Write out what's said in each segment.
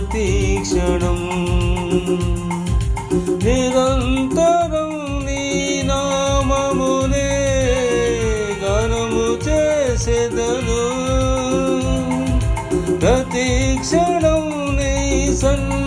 ప్రతీక్షణం నిరంతరం నీ నామమునే గణము చేసేదను. ప్రతీక్షణం నీ సన్నిధినే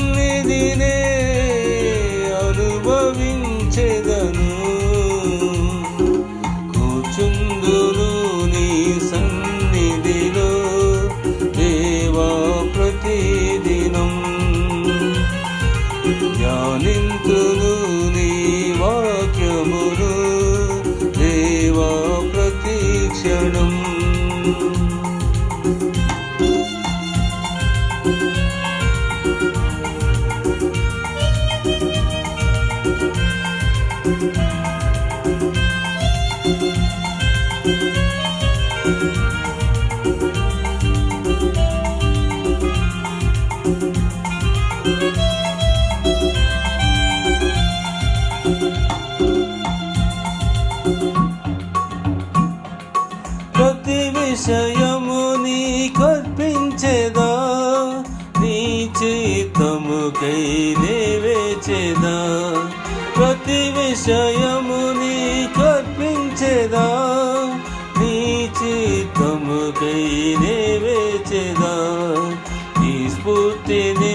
చిత్తముకై నేవేచేదా ప్రతి విషయము నీ కర్పించేదా? నీ చిత్తముకై నేవేచేదా నీ స్ఫూర్తిని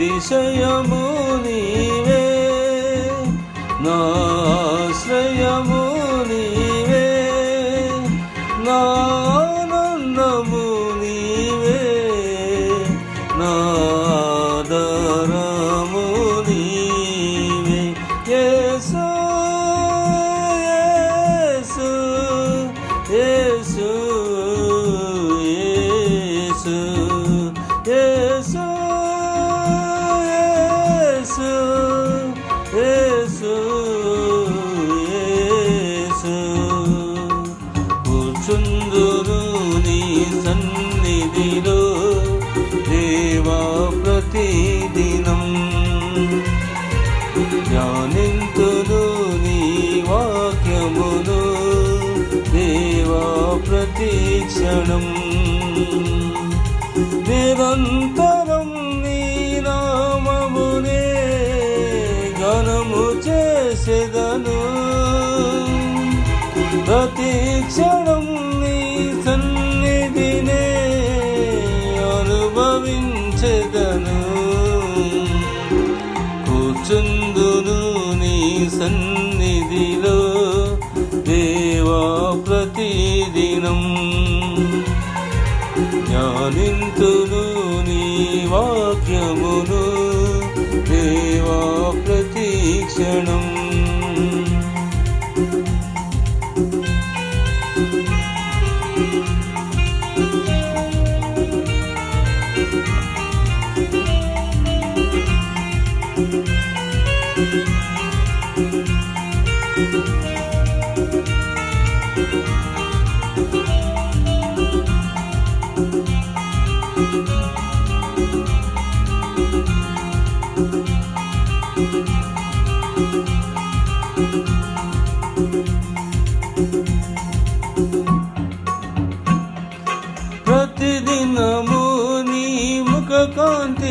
అతిశయము నీవే. నాశ్రయము నీవే. నానందము నీవే. నాదరము నీవే. యేసు యేసు యేసు యేసు. కూర్చుందురు నీ సన్నిధిలో దేవా ప్రతిదినం. జ్ఞానింతులు నీ వాక్యమును దేవా ప్రతీక్షణం. నిరంతరం నీ నామమునే గణము చేసేదను. ప్రతీక్షణం ప్రతిదినం. జ్ఞానింతును నీ వాక్యమును దేవా ప్రతీక్షణం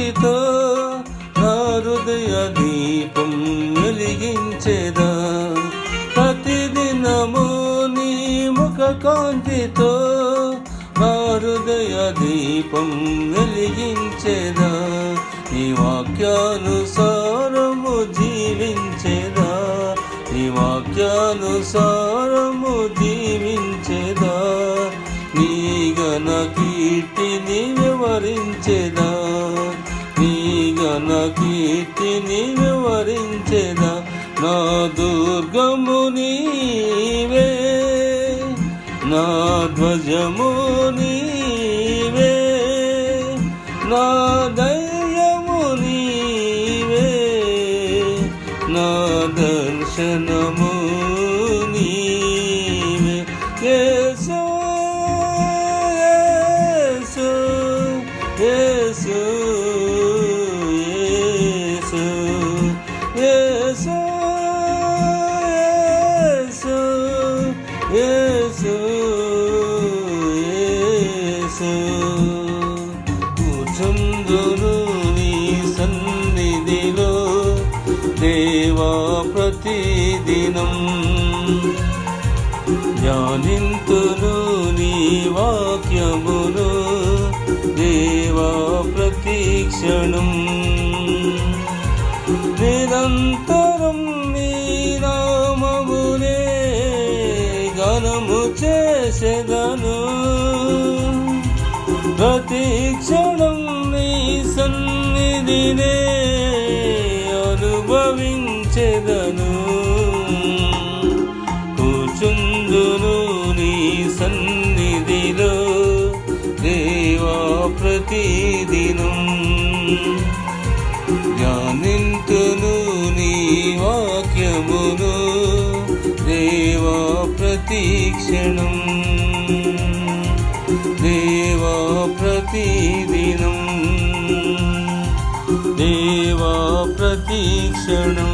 కాంతితో నా హృదయ దీపం వెలిగించేదా? ప్రతిదినము నీ ముఖ కాంతితో నా హృదయ దీపం వెలిగించేదా? నీ వాక్యానుసారము జీవించేదా? నీ వాక్యానుసారము జీవి కీర్తిని వివరించేదా నా దుర్గము నీవే నా ధ్వజము ధ్యానింతును నీ వాక్యమును దేవా ప్రతీక్షణం. నిరంతరం నీ నామమునే గణము చేసెదను. ప్రతీక్షణం నీ సన్నిధినే ప్రతీక్షణం దేవా ప్రతిదినం దేవా ప్రతీక్షణం